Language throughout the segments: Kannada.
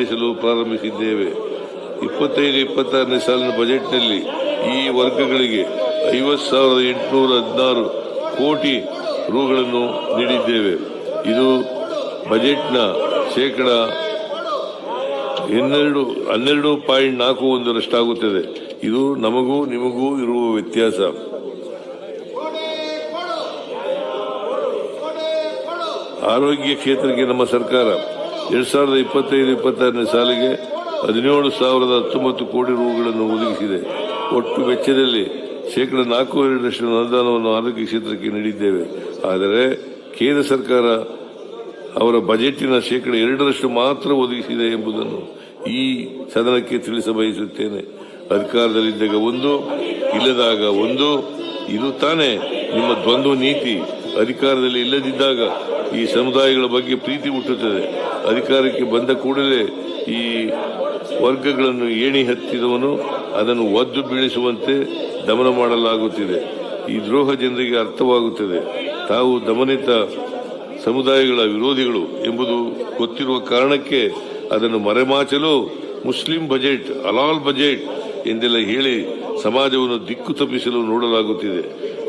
ನಡೆಸಲು ಪ್ರಾರಂಭಿಸಿದ್ದೇವೆ. ಇಪ್ಪತ್ತೈದು, ಇಪ್ಪತ್ತಾರನೇ ಸಾಲಿನ ಬಜೆಟ್ನಲ್ಲಿ ಈ ವರ್ಗಗಳಿಗೆ ಐವತ್ತು ಸಾವಿರದ ಎಂಟುನೂರ ಹದಿನಾರು ಕೋಟಿ ರೂಗಳನ್ನು ನೀಡಿದ್ದೇವೆ. ಇದು ಬಜೆಟ್ನ ಶೇಕಡ ಹನ್ನೆರಡು ಹನ್ನೆರಡು ಪಾಯಿಂಟ್ ನಾಲ್ಕು ಒಂದರಷ್ಟಾಗುತ್ತದೆ. ಇದು ನಮಗೂ, ನಿಮಗೂ ಇರುವ ವ್ಯತ್ಯಾಸ. ಆರೋಗ್ಯ ಕ್ಷೇತ್ರಕ್ಕೆ ನಮ್ಮ ಸರ್ಕಾರ ಎರಡ್ ಸಾವಿರದ ಇಪ್ಪತ್ತೈದು ಇಪ್ಪತ್ತಾರನೇ ಸಾಲಿಗೆ ಹದಿನೇಳು ಸಾವಿರದ ಹತ್ತೊಂಬತ್ತು ಕೋಟಿ ರೂಗಳನ್ನು ಒದಗಿಸಿದೆ. ಒಟ್ಟು ವೆಚ್ಚದಲ್ಲಿ ಶೇಕಡ ನಾಲ್ಕು ಎರಡರಷ್ಟು ಅನುದಾನವನ್ನು ಆರೋಗ್ಯ ಕ್ಷೇತ್ರಕ್ಕೆ ನೀಡಿದ್ದೇವೆ. ಆದರೆ ಕೇಂದ್ರ ಸರ್ಕಾರ ಅವರ ಬಜೆಟಿನ ಶೇಕಡ ಎರಡರಷ್ಟು ಮಾತ್ರ ಒದಗಿಸಿದೆ ಎಂಬುದನ್ನು ಈ ಸದನಕ್ಕೆ ತಿಳಿಸಬಯಸುತ್ತೇನೆ. ಅಧಿಕಾರದಲ್ಲಿದ್ದಾಗ ಒಂದು, ಇಲ್ಲದಾಗ ಒಂದು. ಇದು ತಾನೇ ನಿಮ್ಮ ದ್ವಂದ್ವ ನೀತಿ. ಅಧಿಕಾರದಲ್ಲಿ ಇಲ್ಲದಿದ್ದಾಗ ಈ ಸಮುದಾಯಗಳ ಬಗ್ಗೆ ಪ್ರೀತಿ ಹುಟ್ಟುತ್ತದೆ. ಅಧಿಕಾರಕ್ಕೆ ಬಂದ ಕೂಡಲೇ ಈ ವರ್ಗಗಳನ್ನು ಏಣಿ ಹತ್ತಿದವನು, ಅದನ್ನು ಒದ್ದು ಬೀಳಿಸುವಂತೆ ದಮನ ಮಾಡಲಾಗುತ್ತಿದೆ. ಈ ದ್ರೋಹ ಜನರಿಗೆ ಅರ್ಥವಾಗುತ್ತದೆ. ತಾವು ದಮನಿತ ಸಮುದಾಯಗಳ ವಿರೋಧಿಗಳು ಎಂಬುದು ಗೊತ್ತಿರುವ ಕಾರಣಕ್ಕೆ ಅದನ್ನು ಮರೆಮಾಚಲು ಮುಸ್ಲಿಂ ಬಜೆಟ್, ಅಲಾಲ್ ಬಜೆಟ್ ಎಂದೆಲ್ಲ ಹೇಳಿ ಸಮಾಜವನ್ನು ದಿಕ್ಕು ತಪ್ಪಿಸಲು ನೋಡಲಾಗುತ್ತಿದೆ.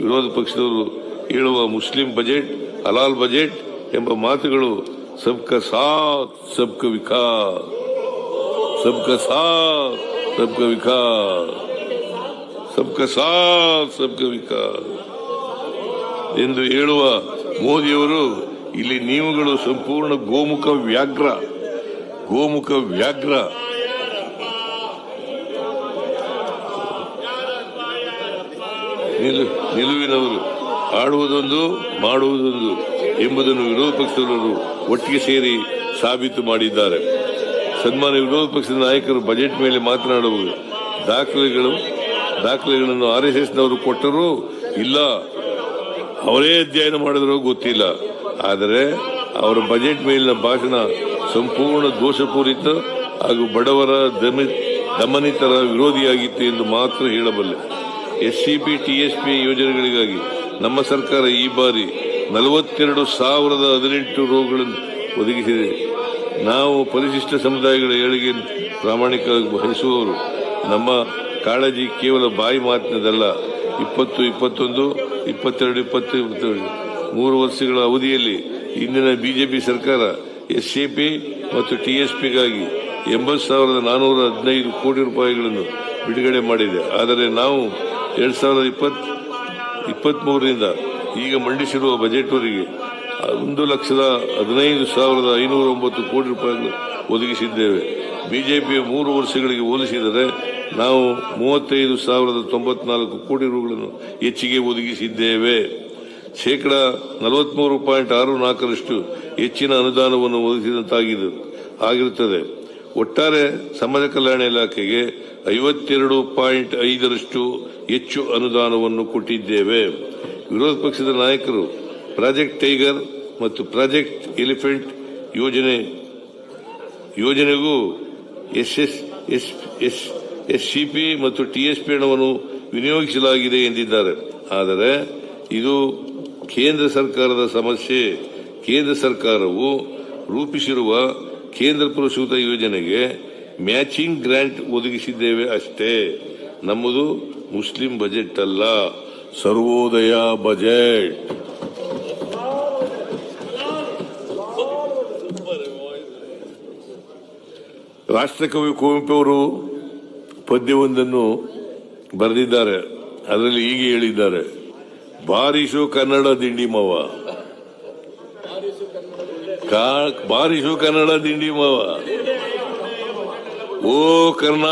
ವಿರೋಧ ಪಕ್ಷದವರು ಹೇಳುವ ಮುಸ್ಲಿಂ ಬಜೆಟ್, ಅಲಾಲ್ ಬಜೆಟ್ ಎಂಬ ಮಾತುಗಳು ಸಬ್ಕ ಸಾಥ್ ಸಬ್ಕ ವಿಕಾಸ್ ಸಬ್ಕ ಸಾಥ್ ಸಬ್ಕ ವಿಕಾಸ್ ಸಬ್ಕ ಸಾಥ್ ಸಬ್ಕ ವಿಕಾಸ್ ಎಂದು ಹೇಳುವ ಮೋದಿಯವರು, ಇಲ್ಲಿ ನೀವುಗಳು ಸಂಪೂರ್ಣ ಗೋಮುಖ ವ್ಯಾಘ್ರ. ಗೋಮುಖ ವ್ಯಾಘ್ರ. ನಿಲು- ನಿಲುವಿನವರು. ಆಡುವುದೊಂದು, ಮಾಡುವುದೊಂದು ಎಂಬುದನ್ನು ವಿರೋಧ ಪಕ್ಷದವರು ಒಟ್ಟಿಗೆ ಸೇರಿ ಸಾಬೀತು ಮಾಡಿದ್ದಾರೆ. ಸನ್ಮಾನ್ಯ ವಿರೋಧ ಪಕ್ಷದ ನಾಯಕರು ಬಜೆಟ್ ಮೇಲೆ ಮಾತನಾಡುವುದು ದಾಖಲೆಗಳು, ದಾಖಲೆಗಳನ್ನು ಆರ್ ಎಸ್ ಎಸ್ನವರು ಕೊಟ್ಟರೂ ಇಲ್ಲ, ಅವರೇ ಅಧ್ಯಯನ ಮಾಡಿದ್ರು ಗೊತ್ತಿಲ್ಲ. ಆದರೆ ಅವರ ಬಜೆಟ್ ಮೇಲಿನ ಭಾಷಣ ಸಂಪೂರ್ಣ ದೋಷಪೂರಿತ ಹಾಗೂ ಬಡವರ ದಮಿ- ದಮನಿತರ ವಿರೋಧಿಯಾಗಿತ್ತು ಎಂದು ಮಾತ್ರ ಹೇಳಬಲ್ಲೆ. ಎಸ್ಸಿಪಿ ಟಿಎಸ್ಪಿ ಯೋಜನೆಗಳಿಗಾಗಿ ನಮ್ಮ ಸರ್ಕಾರ ಈ ಬಾರಿ ನಲವತ್ತೆರಡು ಸಾವಿರದ ಹದಿನೆಂಟು ರೋಗಗಳನ್ನು ಒದಗಿಸಿದೆ. ನಾವು ಪರಿಶಿಷ್ಟ ಸಮುದಾಯಗಳ ಏಳಿಗೆ ಪ್ರಾಮಾಣಿಕವಾಗಿ ವಹಿಸುವವರು. ನಮ್ಮ ಕಾಳಜಿ ಕೇವಲ ಬಾಯಿ ಮಾತಿನದಲ್ಲ, ಇಪ್ಪತ್ತು, ಇಪ್ಪತ್ತೊಂದು, ಇಪ್ಪತ್ತೆರಡು, ಇಪ್ಪತ್ತು ಮೂರು ವರ್ಷಗಳ ಅವಧಿಯಲ್ಲಿ ಇಂದಿನ ಬಿಜೆಪಿ ಸರ್ಕಾರ ಎಸ್ ಎ ಪಿ ಮತ್ತು ಟಿ ಎಸ್ ಪಿಗಾಗಿ ಎಂಬತ್ತು ಸಾವಿರದ ನಾನೂರ ಹದಿನೈದು ಕೋಟಿ ರೂಪಾಯಿಗಳನ್ನು ಬಿಡುಗಡೆ ಮಾಡಿದೆ. ಆದರೆ ನಾವು ಎರಡು ಸಾವಿರದ ಇಪ್ಪತ್ ಇಪ್ಪತ್ಮೂರರಿಂದ ಈಗ ಮಂಡಿಸಿರುವ ಬಜೆಟ್ವರೆಗೆ ಒಂದು ಲಕ್ಷದ ಹದಿನೈದು ಸಾವಿರದ ಐನೂರ ಒಂಬತ್ತು ಕೋಟಿ ರೂಪಾಯಿಗಳು ಒದಗಿಸಿದ್ದೇವೆ. ಬಿಜೆಪಿಯ ಮೂರು ವರ್ಷಗಳಿಗೆ ಹೋಲಿಸಿದರೆ ನಾವು ಮೂವತ್ತೈದು ಸಾವಿರದ ತೊಂಬತ್ನಾಲ್ಕು ಕೋಟಿ ರೂಗಳನ್ನು ಹೆಚ್ಚಿಗೆ ಒದಗಿಸಿದ್ದೇವೆ. ಶೇಕಡ ನಲವತ್ಮೂರು ಪಾಯಿಂಟ್ ಆರು ನಾಲ್ಕರಷ್ಟು ಹೆಚ್ಚಿನ ಅನುದಾನವನ್ನು ಒದಗಿಸಿದಂತಾಗಿದೆ ಆಗಿರುತ್ತದೆ. ಒಟ್ಟಾರೆ ಸಮಾಜ ಕಲ್ಯಾಣ ಇಲಾಖೆಗೆ ಐವತ್ತೆರಡು ಪಾಯಿಂಟ್ ಐದರಷ್ಟು ಹೆಚ್ಚು ಅನುದಾನವನ್ನು ಕೊಟ್ಟಿದ್ದೇವೆ. ವಿರೋಧ ಪಕ್ಷದ ನಾಯಕರು ಪ್ರಾಜೆಕ್ಟ್ ಟೈಗರ್ ಮತ್ತು ಪ್ರಾಜೆಕ್ಟ್ ಎಲಿಫೆಂಟ್ ಯೋಜನೆ, ಯೋಜನೆಗೂ ಎಸ್ ಎಸ್ ಎಸ್, ಎಸ್ಸಿಪಿ ಮತ್ತು ಟಿಎಸ್ಪಿ ಹಣವನ್ನು ವಿನಿಯೋಗಿಸಲಾಗಿದೆ ಎಂದಿದ್ದಾರೆ. ಆದರೆ ಇದು ಕೇಂದ್ರ ಸರ್ಕಾರದ ಸಮಸ್ಯೆ. ಕೇಂದ್ರ ಸರ್ಕಾರವು ರೂಪಿಸಿರುವ ಕೇಂದ್ರ ಪುರಸ್ಕೃತ ಯೋಜನೆಗೆ ಮ್ಯಾಚಿಂಗ್ ಗ್ರಾಂಟ್ ಒದಗಿಸಿದ್ದೇವೆ ಅಷ್ಟೇ. ನಮ್ಮದು ಮುಸ್ಲಿಂ ಬಜೆಟ್ ಅಲ್ಲ. ಸರ್ವೋದಯ ಬಜೆಟ್. ರಾಷ್ಟ್ರಕವಿ ಕುವೆಂಪು ಅವರು ಪದ್ಯವೊಂದನ್ನು ಬರೆದಿದ್ದಾರೆ. ಅದರಲ್ಲಿ ಹೀಗೆ ಹೇಳಿದ್ದಾರೆ. ಬಾರಿಸು ಕನ್ನಡ ದಿಂಡಿ ಮವ. ಕಾ- ಬಾರಿಸು ಕನ್ನಡ ದಿಂಡಿ ಮಾವ. ಓ ಕರ್ನಾ